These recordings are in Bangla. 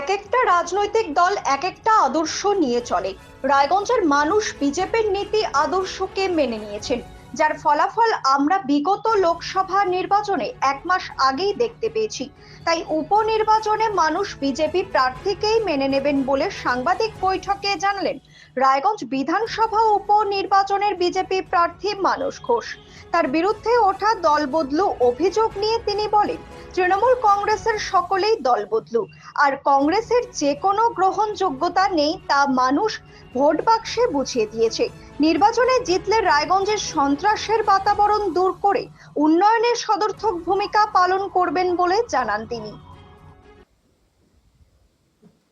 এক একটা রাজনৈতিক দল এক একটা আদর্শ নিয়ে চলে। রায়গঞ্জের মানুষ বিজেপির নীতি আদর্শকে মেনে নিয়েছেন। যার ফলাফল আমরা বিগত লোকসভা নির্বাচনে এক মাস আগেই দেখতে পেয়েছি। তাই উপনির্বাচনে মানুষ বিজেপি প্রার্থীকেই মেনে নেবেন বলে সাংবাদিক বৈঠকে জানালেন রায়গঞ্জ বিধানসভা উপনির্বাচনের বিজেপি প্রার্থী মানস ঘোষ। তার বিরুদ্ধে ওঠা দলবদলু অভিযোগ নিয়ে তিনি বলেন, তৃণমূল কংগ্রেসের সকলেই দলবদলু, আর কংগ্রেসের যে কোনো গ্রহণযোগ্যতা নেই তা মানুষ ভোট বাক্সে বুঝিয়ে দিয়েছে। নির্বাচনে জিতলে রায়গঞ্জের সন্ত্রাসের বাতাবরণ দূর করে উন্নয়নের সদর্থক ভূমিকা পালন করবেন বলে জানান তিনি।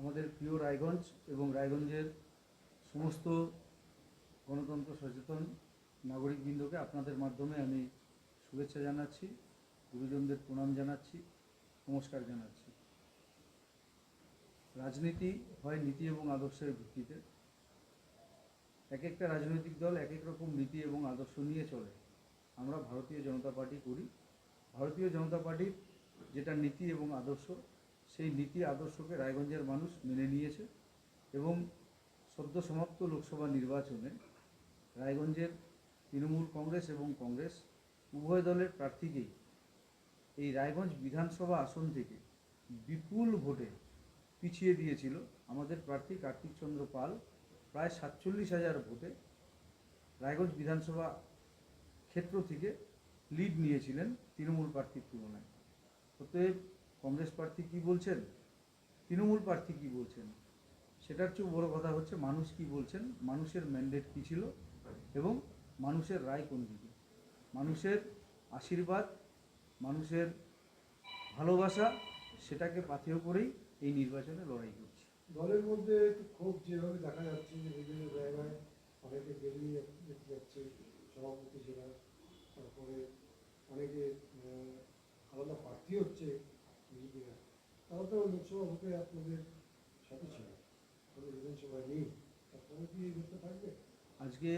আমাদের প্রিয় রায়গঞ্জ এবং রায়গঞ্জের সমস্ত গণতন্ত্র সচেতন নাগরিকবৃন্দকে আপনাদের মাধ্যমে আমি শুভেচ্ছা জানাচ্ছি, গুরুজনদের প্রণাম জানাচ্ছি, নমস্কার জানাচ্ছি। রাজনীতি হয় নীতি এবং আদর্শের ভিত্তিতে। এক একটা রাজনৈতিক দল এক এক রকম নীতি এবং আদর্শ নিয়ে চলে। আমরা ভারতীয় জনতা পার্টি করি। ভারতীয় জনতা পার্টির যেটা নীতি এবং আদর্শ, সেই নীতি আদর্শকে রায়গঞ্জের মানুষ মেনে নিয়েছে এবং সদ্য সমাপ্ত লোকসভা নির্বাচনে রায়গঞ্জের তৃণমূল কংগ্রেস এবং কংগ্রেস উভয় দলের প্রার্থীকেই এই রায়গঞ্জ বিধানসভা আসন থেকে বিপুল ভোটে পিছিয়ে দিয়েছিল আমাদের প্রার্থী কার্তিক চন্দ্র পাল। প্রায় সাতচল্লিশ হাজার ভোটে রায়গঞ্জ বিধানসভা ক্ষেত্র থেকে লিড নিয়েছিলেন তৃণমূল প্রার্থীর তুলনায়। অতএব কংগ্রেস প্রার্থী কি বলছেন? তৃণমূল প্রার্থী কি বলছেন? সেটার চেয়েও বড় কথা হচ্ছে মানুষ কি বলছেন? মানুষের ম্যান্ডেট কী ছিল? এবং মানুষের রায় কোন দিকে? মানুষের আশীর্বাদ, মানুষের ভালোবাসা, সেটাকে পাথেয় করেই এই নির্বাচনে লড়াই দলের মধ্যে ক্ষোভ যেভাবে দেখা যাচ্ছে যে বিভিন্ন জায়গায় অনেকে বেরিয়ে যাচ্ছে, সভাপতি সেরা, তারপরে অনেকে আলাদা প্রার্থী হচ্ছে বিজেপিরা। তারা তো লোকসভা ভোটে আপনাদের সাথে ছিল, তাদের বিধানসভায় নেই। তারপরে কি ভোটটা থাকবে? আজকে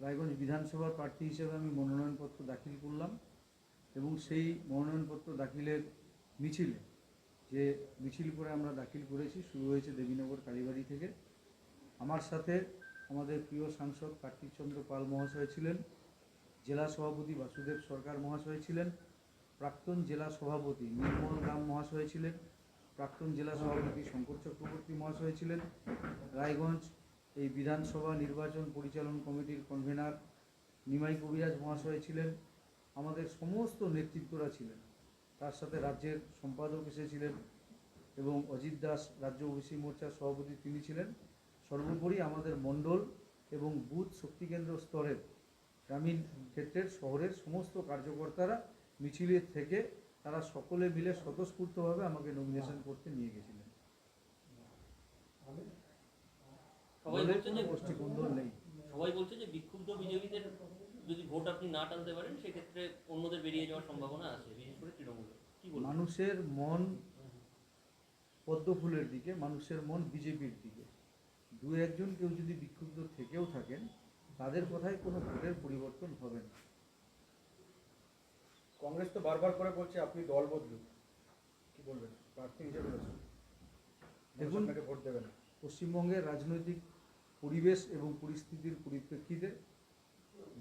রায়গঞ্জ বিধানসভার প্রার্থী হিসেবে আমি মনোনয়নপত্র দাখিল করলাম এবং সেই মনোনয়নপত্র দাখিলের মিছিলে যে মিছিল করে আমরা দাখিল করেছি, শুরু হয়েছে দেবীনগর কালীবাড়ি থেকে। আমার সাথে আমাদের প্রিয় সাংসদ কার্তিক চন্দ্র পাল মহাশয় ছিলেন, জেলা সভাপতি বাসুদেব সরকার মহাশয় ছিলেন, প্রাক্তন জেলা সভাপতি নির্মল রাম মহাশয় ছিলেন, প্রাক্তন জেলা সভাপতি শঙ্কর চক্রবর্তী মহাশয় ছিলেন, রায়গঞ্জ এই বিধানসভা নির্বাচন পরিচালন কমিটির কনভেনার নিমাই কবিরাজ মহাশয় ছিলেন, আমাদের সমস্ত নেতৃত্বরা ছিলেন। তার সাথে রাজ্যের সম্পাদক এসেছিলেন এবং অজিত দাস রাজ্য ওবিসি মোর্চার সভাপতি তিনি ছিলেন। সর্বোপরি আমাদের মণ্ডল এবং বুথ শক্তিকেন্দ্র স্তরের গ্রামীণ ক্ষেত্রের শহরের সমস্ত কার্যকর্তারা মিছিলে থেকে তারা সকলে মিলে স্বতঃস্ফূর্তভাবে আমাকে নমিনেশন করতে নিয়ে গেছিলেন। আমি সবাই দলের বলছে কোনো যে গোষ্ঠীকন্দল নেই। সবাই বলছে যে বিক্ষুব্ধ বিজেপিদের যদি ভোট আপনি না টানতে পারেন সেক্ষেত্রে অন্যদের বেরিয়ে যাওয়ার সম্ভাবনা আছে বিশেষ করে তৃণমূলে কি বলবেন? মানুষের মন পদ্মফুলের দিকে মানুষের মন বিজেপির দিকে। দু একজন কেউ যদি বিক্ষুব্ধ থেকেও থাকেন তাদের কথায় কোনো ভোটের পরিবর্তন হবে না। কংগ্রেস তো বারবার করে বলছে আপনি দল বদলুন। কি বলবেন? প্রার্থী হিসেবে। দেখুন আপনাকে ভোট দেবে না। পশ্চিমবঙ্গের রাজনৈতিক পরিবেশ এবং পরিস্থিতির পরিপ্রেক্ষিতে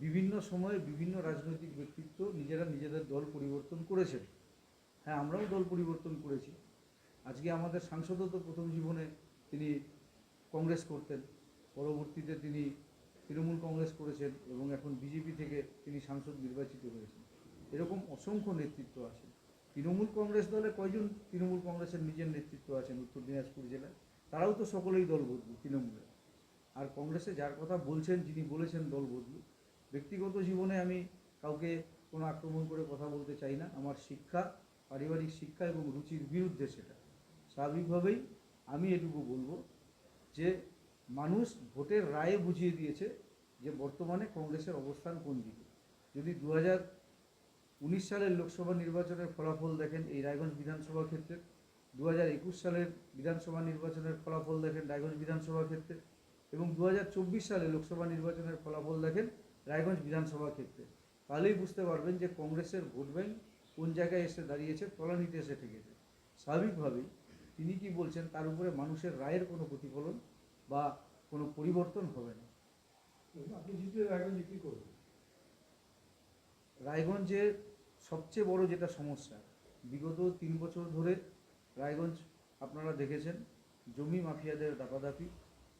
বিভিন্ন সময়ে বিভিন্ন রাজনৈতিক ব্যক্তিত্ব নিজেরা নিজেদের দল পরিবর্তন করেছেন। হ্যাঁ আমরাও দল পরিবর্তন করেছি। আজকে আমাদের সাংসদও তো প্রথম জীবনে তিনি কংগ্রেস করতেন। পরবর্তীতে তিনি তৃণমূল কংগ্রেস করেছেন এবং এখন বিজেপি থেকে তিনি সাংসদ নির্বাচিত হয়েছেন। এরকম অসংখ্য নেতৃত্ব আছে তৃণমূল কংগ্রেস দলে কয়জন তৃণমূল কংগ্রেসের নিজের নেতৃত্ব আছেন উত্তর দিনাজপুর জেলায়? তারাও তো সকলেই দল বদলু তৃণমূলের। আর কংগ্রেসে যার কথা বলছেন, যিনি বলেছেন দল বদলু ব্যক্তিগত জীবনে আমি কাউকে কোনো আক্রমণ করে কথা বলতে চাই না। আমার শিক্ষা, পারিবারিক শিক্ষা এবং রুচির বিরুদ্ধে সেটা। স্বাভাবিকভাবেই আমি এটুকু বলব যে, মানুষ ভোটের রায়ে বুঝিয়ে দিয়েছে যে, বর্তমানে কংগ্রেসের অবস্থান কোন দিকে। যদি দু উনিশ সালের লোকসভা নির্বাচনের ফলাফল দেখেন, এই রায়গঞ্জ বিধানসভা ক্ষেত্রে। দু হাজার একুশ সালের বিধানসভা নির্বাচনের ফলাফল দেখেন, রায়গঞ্জ বিধানসভা ক্ষেত্রে। এবং দু হাজার চব্বিশ সালে লোকসভা নির্বাচনের ফলাফল দেখেন রায়গঞ্জ বিধানসভা ক্ষেত্রে। তাহলেই বুঝতে পারবেন যে কংগ্রেসের ভোট ব্যাংক কোন জায়গায় এসে দাঁড়িয়েছে তলানিতে এসে ঠেকেছে। স্বাভাবিকভাবেই তিনি কি বলছেন তার উপরে মানুষের রায়ের কোনো প্রতিফলন বা কোনো পরিবর্তন হবে না। আপনি জিতলে রায়গঞ্জে কী করবেন? রায়গঞ্জের সবচেয়ে বড় যেটা সমস্যা বিগত তিন বছর ধরে রায়গঞ্জ আপনারা দেখেছেন জমি মাফিয়াদের দাপাদাপি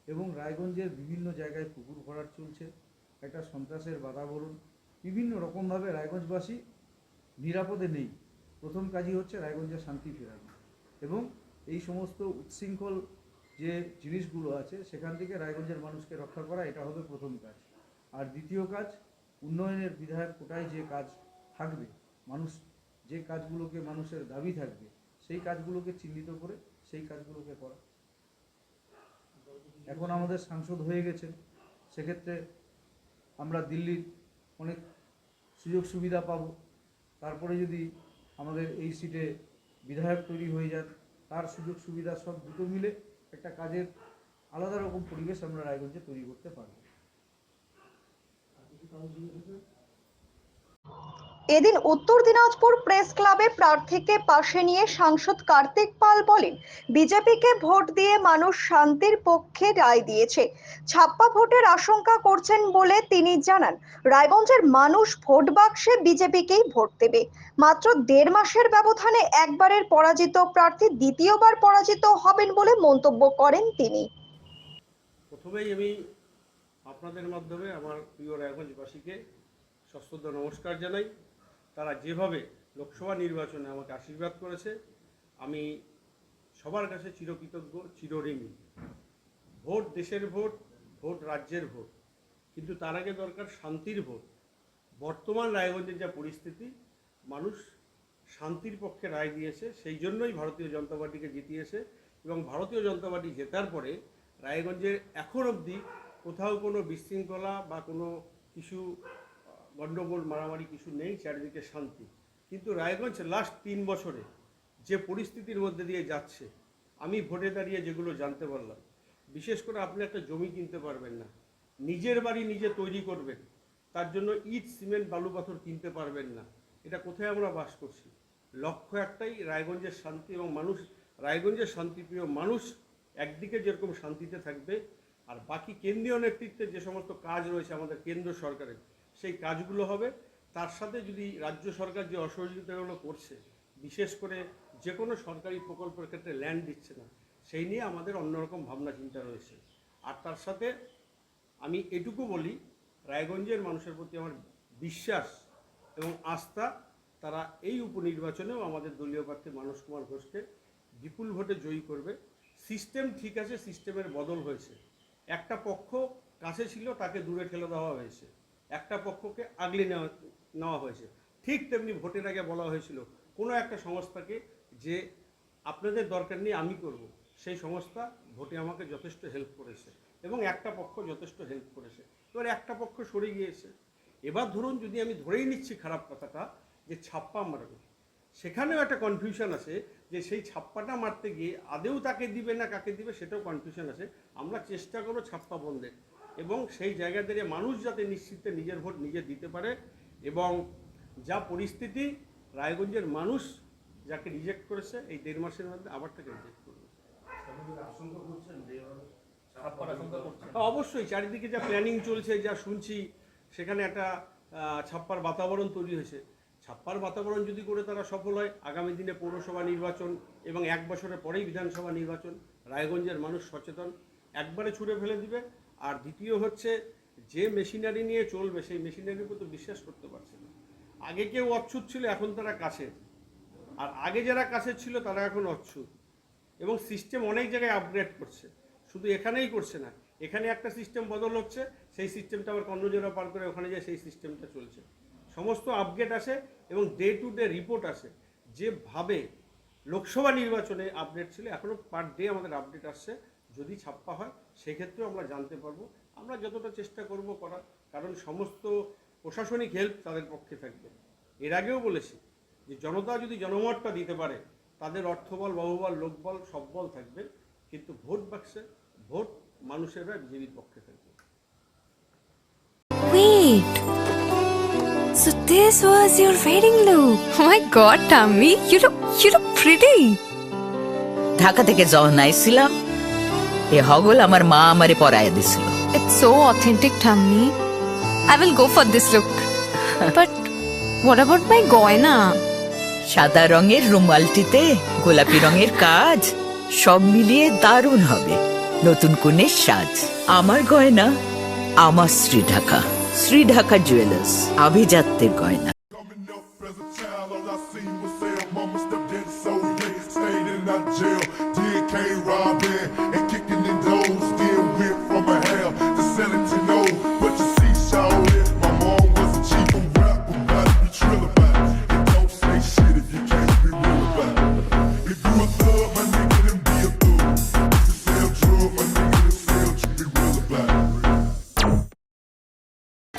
এবং রায়গঞ্জের বিভিন্ন জায়গায় পুকুর ভরাট চলছে একটা সন্ত্রাসের বাতাবরণ বিভিন্ন রকমভাবে রায়গঞ্জবাসী নিরাপদে নেই। প্রথম কাজই হচ্ছে রায়গঞ্জের শান্তি ফেরানো এবং এই সমস্ত উচ্ছৃঙ্খল যে জিনিসগুলো আছে, সেখান থেকে রায়গঞ্জের মানুষকে রক্ষা করা, এটা হবে প্রথম কাজ। আর দ্বিতীয় কাজ, উন্নয়নের বিধায়ক কোটায় যে কাজ থাকবে, মানুষ যে কাজগুলোকে মানুষের দাবি থাকবে, সেই কাজগুলোকে চিহ্নিত করে, সেই কাজগুলোকে করা। এখন আমাদের সাংসদ হয়ে গেছেন। সেক্ষেত্রে আমরা দিল্লির অনেক সুযোগ সুবিধা পাব। তারপরে যদি আমাদের এই সিটে বিধায়ক তৈরি হয়ে যান, তার সুযোগ সুবিধা সব দুটো মিলে একটা কাজের আলাদা রকম পরিবেশ আমরা রায়গঞ্জে তৈরি করতে পারব আর কিছু কাজ দিয়েছে এদিন উত্তর দিনাজপুর প্রেস ক্লাবে প্রার্থীকে পাশে নিয়ে সাংসদ কার্তিক পাল বলেন, বিজেপিকে ভোট দিয়ে মানুষ শান্তির পক্ষে রায় দিয়েছে। ছাপ্পা ভোটের আশঙ্কা করছেন বলে তিনি জানান, রায়গঞ্জের মানুষ ভোট বাক্সে বিজেপিকেই ভোট দেবে। মাত্র দেড় মাসের ব্যবধানে একবারের পরাজিত প্রার্থী দ্বিতীয়বার পরাজিত হবেন বলে মন্তব্য করেন তিনি। প্রথমেই আমি আপনাদের মাধ্যমে আমার প্রিয় রায়গঞ্জবাসীকে সশ্রদ্ধ নমস্কার জানাই। তারা যেভাবে লোকসভা নির্বাচনে আমাকে আশীর্বাদ করেছে, আমি সবার কাছে চিরকৃতজ্ঞ, চিরঋণী। ভোট দেশের ভোট ভোট রাজ্যের ভোট। কিন্তু তার আগে দরকার শান্তির ভোট। বর্তমান রায়গঞ্জের যা পরিস্থিতি, মানুষ শান্তির পক্ষে রায় দিয়েছে, সেই জন্যই ভারতীয় জনতা পার্টিকে জিতিয়েছে এবং ভারতীয় জনতা পার্টি জেতার পরে রায়গঞ্জে এখন অবধি কোথাও কোনো বিশৃঙ্খলা বা কোনো কিছু গণ্ডগোল মারামারি কিছু নেই, চারিদিকে শান্তি। কিন্তু রায়গঞ্জ লাস্ট তিন বছরে যে পরিস্থিতির মধ্যে দিয়ে যাচ্ছে, আমি ভোটে দাঁড়িয়ে যেগুলো জানতে পারলাম, বিশেষ করে আপনি একটা জমি কিনতে পারবেন না, নিজের বাড়ি নিজে তৈরি করবেন, তার জন্য ইট, সিমেন্ট, বালু পাথর কিনতে পারবেন না, এটা কোথায় আমরা বাস করছি? লক্ষ্য একটাই, রায়গঞ্জের শান্তি এবং মানুষ, রায়গঞ্জের শান্তিপ্রিয় মানুষ একদিকে যেরকম শান্তিতে থাকবে, আর বাকি কেন্দ্রীয় নেতৃত্বে যে সমস্ত কাজ রয়েছে আমাদের কেন্দ্র সরকারের সেই কাজগুলো হবে। তার সাথে যদি রাজ্য সরকার যে অসহযোগিতাগুলো করছে, বিশেষ করে যে কোনো সরকারি প্রকল্পের ক্ষেত্রে ল্যান্ড দিচ্ছে না, সেই নিয়ে আমাদের অন্যরকম ভাবনা চিন্তা রয়েছে। আর তার সাথে আমি এটুকু বলি, রায়গঞ্জের মানুষের প্রতি আমার বিশ্বাস এবং আস্থা, তারা এই উপনির্বাচনেও আমাদের দলীয় প্রার্থী মানস কুমার ঘোষকে বিপুল ভোটে জয়ী করবে। সিস্টেম ঠিক আছে, সিস্টেমের বদল হয়েছে। একটা পক্ষ কাছে ছিল, তাকে দূরে ঠেলে দেওয়া হয়েছে। একটা পক্ষকে আগলে নেওয়া নেওয়া হয়েছে। ঠিক তেমনি ভোটের আগে বলা হয়েছিল, কোনো একটা সংস্থাকে যে আপনাদের দরকার নেই আমি করব, সেই সংস্থা ভোটে আমাকে যথেষ্ট হেল্প করেছে এবং একটা পক্ষ যথেষ্ট হেল্প করেছে। এবার একটা পক্ষ সরে গিয়েছে। এবার ধরুন যদি আমি ধরেই নিচ্ছি খারাপ কথাটা, যে ছাপ্পা মারবে। সেখানেও একটা কনফিউশন আছে যে সেই ছাপ্পাটা মারতে গিয়ে আদেও তাকে দিবে না, কাকে দিবে সেটাও কনফিউশন আছে। আমরা চেষ্টা করব ছাপ্পা বন্ধের এবং সেই জায়গা থেকে মানুষ যাতে নিশ্চিতে নিজের ভোট নিজে দিতে পারে এবং যা পরিস্থিতি রায়গঞ্জের মানুষ যাকে রিজেক্ট করেছে এই দেড় মাসের মধ্যে আবার তাকে রিজেক্ট করবে। হ্যাঁ, অবশ্যই। চারিদিকে যা প্ল্যানিং চলছে যা শুনছি সেখানে একটা ছাপ্পার বাতাবরণ তৈরি হয়েছে। ছাপ্পার বাতাবরণ যদি করে তারা সফল হয় আগামী দিনে পৌরসভা নির্বাচন এবং এক বছরের পরেই বিধানসভা নির্বাচন রায়গঞ্জের মানুষ সচেতন। একবারে ছুড়ে ফেলে দিবে। আর দ্বিতীয় হচ্ছে যে মেশিনারি নিয়ে চলবে, সেই মেশিনারির উপর তো বিশ্বাস করতে পারছে না। আগে কেউ অচ্ছুত ছিল, এখন তারা কাছে আর আগে যারা কাছে ছিল, তারা এখন অচ্ছুত। এবং সিস্টেম অনেক জায়গায় আপগ্রেড করছে। শুধু এখানেই করছে না, এখানে একটা সিস্টেম বদল হচ্ছে, সেই সিস্টেমটা আবার অন্য কর্ণজোড়া পার করে ওখানে যায়, সেই সিস্টেমটা চলছে। সমস্ত আপগ্রেড আসে এবং ডে টু ডে রিপোর্ট আসে। যেভাবে লোকসভা নির্বাচনে আপডেট ছিল এখনও পার ডে আমাদের আপডেট আসছে। যদি ছাপ্পা হয় সেক্ষেত্রেও আমরা জানতে পারব আমরা যতটা চেষ্টা করব করার কারণ সমস্ত প্রশাসনিক হেল্প তাদের পক্ষে থাকবে এর আগেও বলেছি যে জনতা যদি জনমতটা দিতে পারে তাদের অর্থবল বাহুবল লোকবল সব বল থাকবে কিন্তু ভোট বাক্সে ভোট মানুষেরা বিজেপির পক্ষে থাকবে Wait. So this was your wedding look. Oh my god, Tammy, you look you look pretty. Dhaka থেকে যখন আইছিলাম এ হগল আমার মা আমারে পরায়া দিছিল। ইটস সো অথেন্টিক ঠাম্মি। I will go for this look but what about my গয়না? সাদা রঙের রুমালটিতে গোলাপি রঙের কাজ সব মিলিয়ে দারুণ হবে। নতুন কনের সাজ আমার গয়না আমার শ্রী ঢাকা শ্রী ঢাকা জুয়েলার্স আভিজাত্যের গয়না।